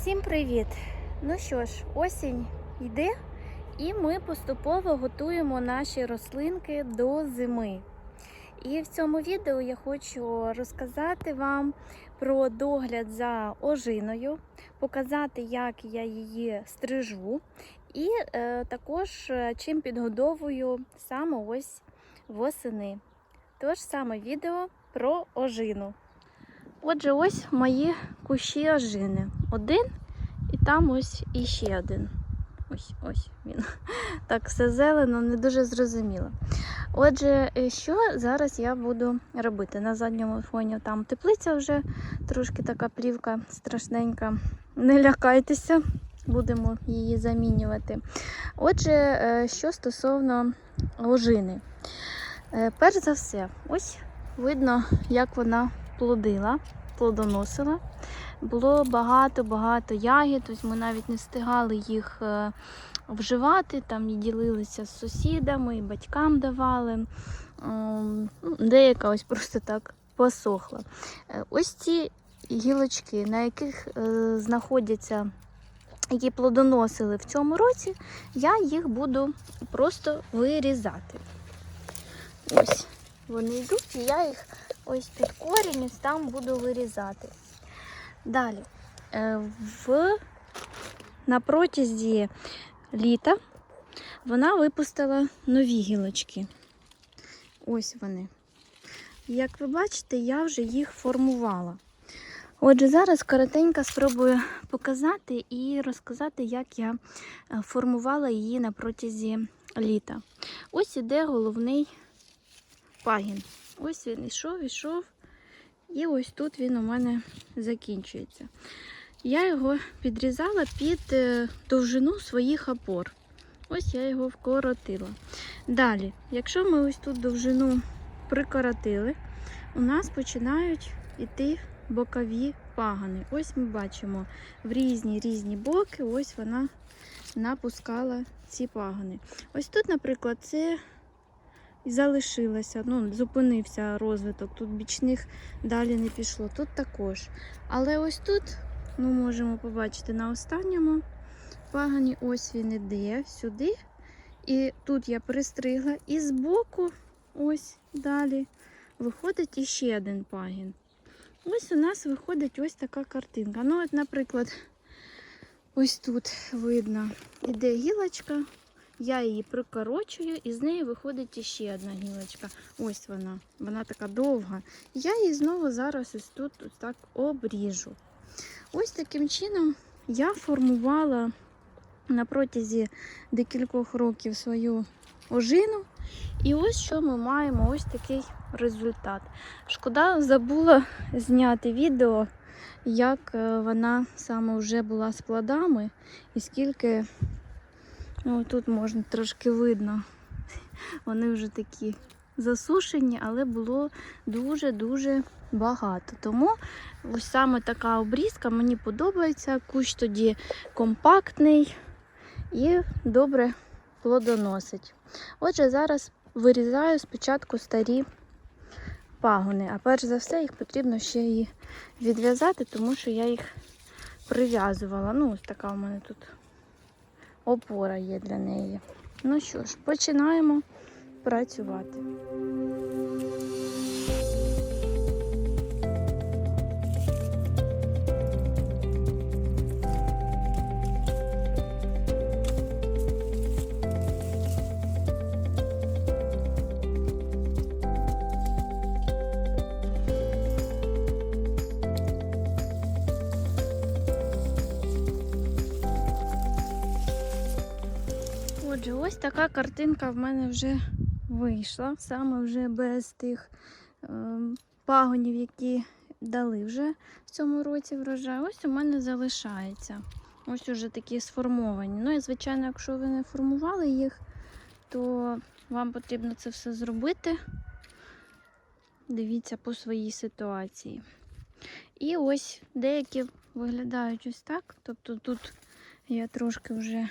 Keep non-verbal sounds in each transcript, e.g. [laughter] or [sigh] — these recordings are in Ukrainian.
Всім привіт! Ну що ж, осінь йде, і ми поступово готуємо наші рослинки до зими. І в цьому відео я хочу розказати вам про догляд за ожиною, показати, як я її стрижу, і е, також е, чим підгодовую саме ось восени. Тож саме відео про ожину. Отже, ось мої кущі ожини. Один і там ось іще один. Ось ось він. [laughs] Так, все зелено, не дуже зрозуміло. Отже, е, що зараз я буду робити? На задньому фоні там теплиця вже трошки така плівка страшненька. Не лякайтеся, будемо її замінювати. Отже, е, що стосовно ожини. Е, Перш за все, ось видно, як вона плодила, плодоносила. Було багато-багато ягід, ось ми навіть не встигали їх е, вживати, там і ділилися з сусідами, і батькам давали. Ем, ну, Деяка ось просто так посохла. Е, Ось ці гілочки, на яких е, знаходяться, які плодоносили в цьому році, я їх буду просто вирізати. Ось вони йдуть, і я їх ось під корінь, ось там буду вирізати. Далі, е, в, на протязі літа вона випустила нові гілочки. Ось вони. Як ви бачите, я вже їх формувала. Отже, зараз коротенько спробую показати і розказати, як я е, формувала її на протязі літа. Ось іде головний пагін. Ось він ішов, ішов. І ось тут він у мене закінчується. Я його підрізала під е, довжину своїх опор. Ось я його вкоротила. Далі, якщо ми ось тут довжину прикоротили, у нас починають йти бокові пагани. Ось ми бачимо в різні різні боки, ось вона напускала ці пагани. Ось тут, наприклад, це і залишилося, ну, зупинився розвиток. Тут бічних далі не пішло. Тут також. Але ось тут ми можемо побачити на останньому пагані, ось він іде сюди. І тут я пристригла, і збоку, ось далі, виходить іще один пагін. Ось у нас виходить ось така картинка. Ну, от, наприклад, ось тут видно, іде гілочка, я її прикорочую, і з неї виходить іще одна гілочка. Ось вона. Вона така довга. Я її знову зараз ось тут ось так обріжу. Ось таким чином я формувала на протязі декількох років свою ожину. І ось що ми маємо ось такий результат. Шкода, забула зняти відео, як е, вона саме вже була з плодами, і скільки Ну, тут можна трошки видно. Вони вже такі засушені, але було дуже-дуже багато. Тому ось саме така обрізка мені подобається. Кущ тоді компактний і добре плодоносить. Отже, зараз вирізаю спочатку старі пагони, а перш за все їх потрібно ще і відв'язати, тому що я їх прив'язувала. Ну, ось така у мене тут опора є для неї. Ну що ж, починаємо працювати. Отже, ось така картинка в мене вже вийшла, саме вже без тих е, пагонів, які дали вже в цьому році врожай. Ось у мене залишається. Ось уже такі сформовані. Ну і, звичайно, якщо ви не формували їх, то вам потрібно це все зробити. Дивіться по своїй ситуації. І ось деякі виглядають ось так. Тобто тут я трошки вже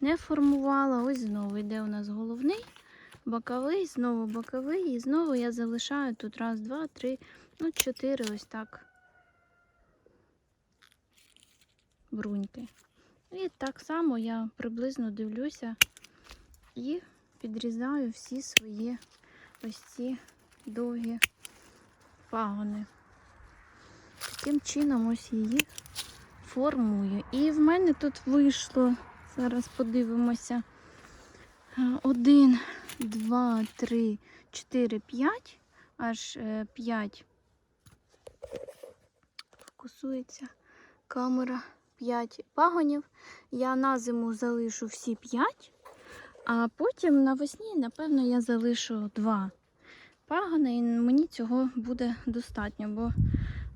не формувала. Ось знову йде у нас головний, боковий, знову боковий. І знову я залишаю тут раз, два, три, ну, чотири ось так. бруньки. І так само я приблизно дивлюся і підрізаю всі свої ось ці довгі пагони. Таким чином ось її формую. І в мене тут вийшло, зараз подивимося. е, Один, два, три, чотири, п'ять, аж е, п'ять. Фокусується камера. 5 пагонів. Я на зиму залишу всі 5, а потім навесні, напевно, я залишу 2 пагони, і мені цього буде достатньо, бо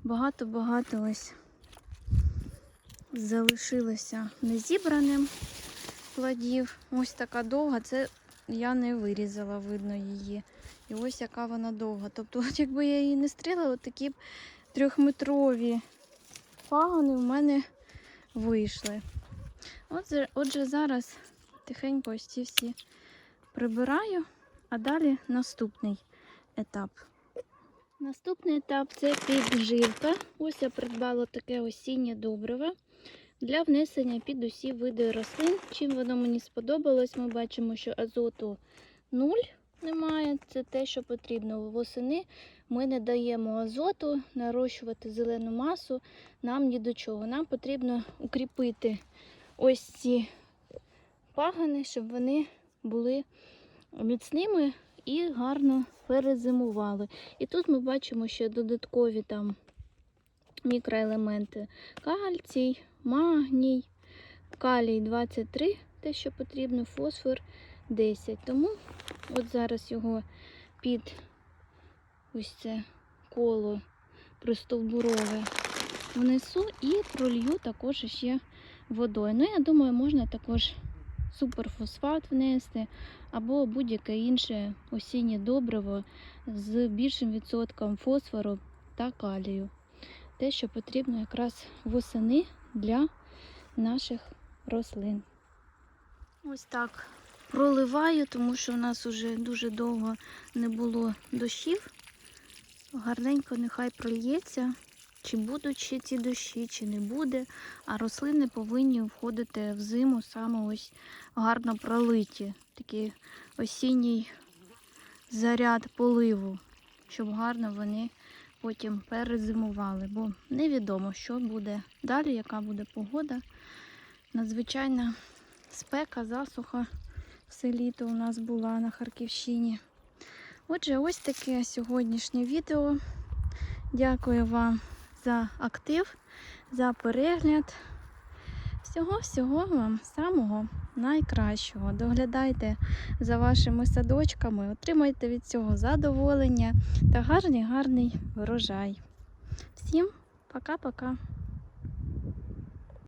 багато-багато ось залишилося незібраним плодів. Ось така довга, це я не вирізала, видно її. І ось яка вона довга. Тобто, якби я її не стріла, такі б трьохметрові пагони в мене вийшли. Отже, отже, зараз тихенько ось ці всі прибираю, а далі наступний етап. Наступний етап це підживка. Ось я придбала таке осіннє добриво для внесення під усі види рослин. Чим воно мені сподобалось, ми бачимо, що азоту 0 немає. Це те, що потрібно восени. Ми не даємо азоту, нарощувати зелену масу нам ні до чого. Нам потрібно укріпити ось ці пагани, щоб вони були міцними і гарно перезимували. І тут ми бачимо ще додаткові там мікроелементи: кальцій, магній, калій 23, те, що потрібно, фосфор 10. Тому от зараз його під ось це коло пристовбурове внесу і пролью також ще водою. Ну, я думаю, можна також суперфосфат внести або будь-яке інше осіннє добриво з більшим відсотком фосфору та калію. Те, що потрібно якраз восени для наших рослин. Ось так проливаю, тому що у нас вже дуже довго не було дощів. Гарненько нехай прольється, чи будуть ще ці дощі, чи не буде. А рослини повинні входити в зиму саме ось гарно пролиті. Такий осінній заряд поливу, щоб гарно вони потім перезимували. Бо невідомо, що буде далі, яка буде погода. Надзвичайна спека, засуха все літо у нас була на Харківщині. Отже, ось таке сьогоднішнє відео. Дякую вам за актив, за перегляд. Всього-всього вам самого найкращого. Доглядайте за вашими садочками, отримайте від цього задоволення та гарний гарний врожай. Всім пока-пока!